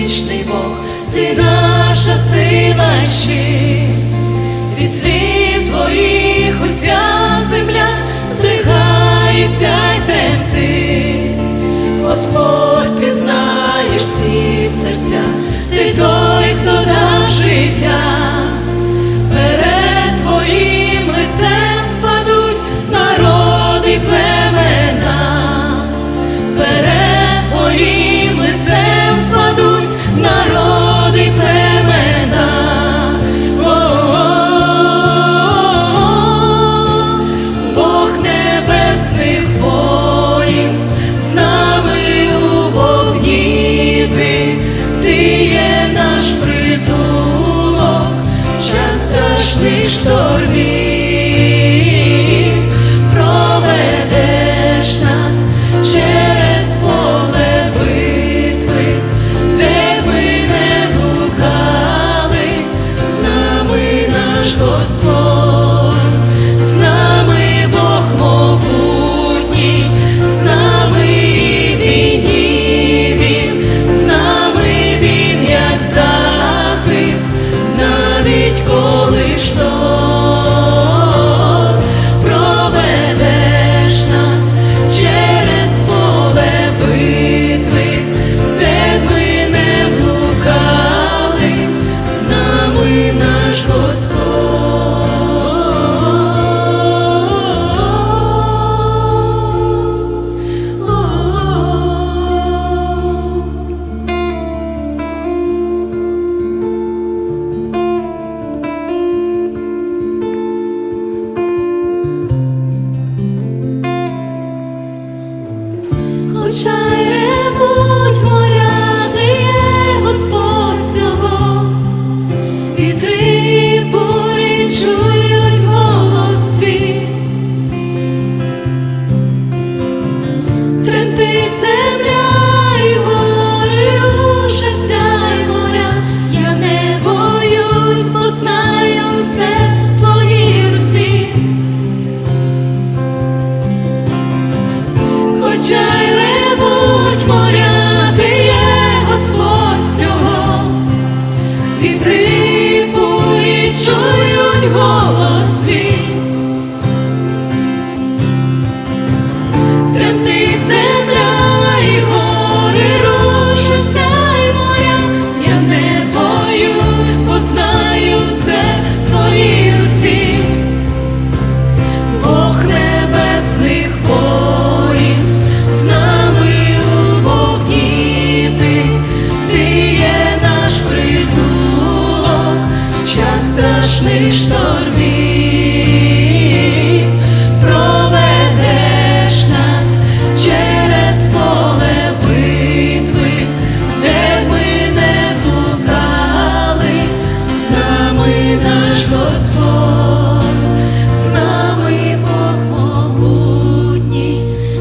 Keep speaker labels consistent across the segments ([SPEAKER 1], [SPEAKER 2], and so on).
[SPEAKER 1] вічний Бог, ти наша сила щит від світ. страшний штормі. Родить земля. страшних штормів проведеш нас через поле битви, де ми не блукали, з нами наш Господь, з нами Бог могутній,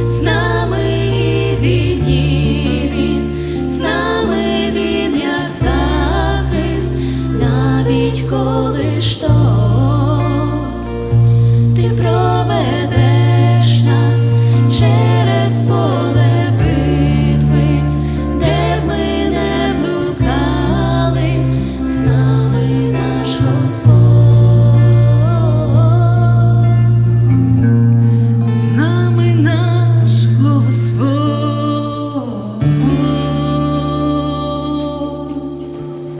[SPEAKER 1] з нами війні з нами він захист навіть коли.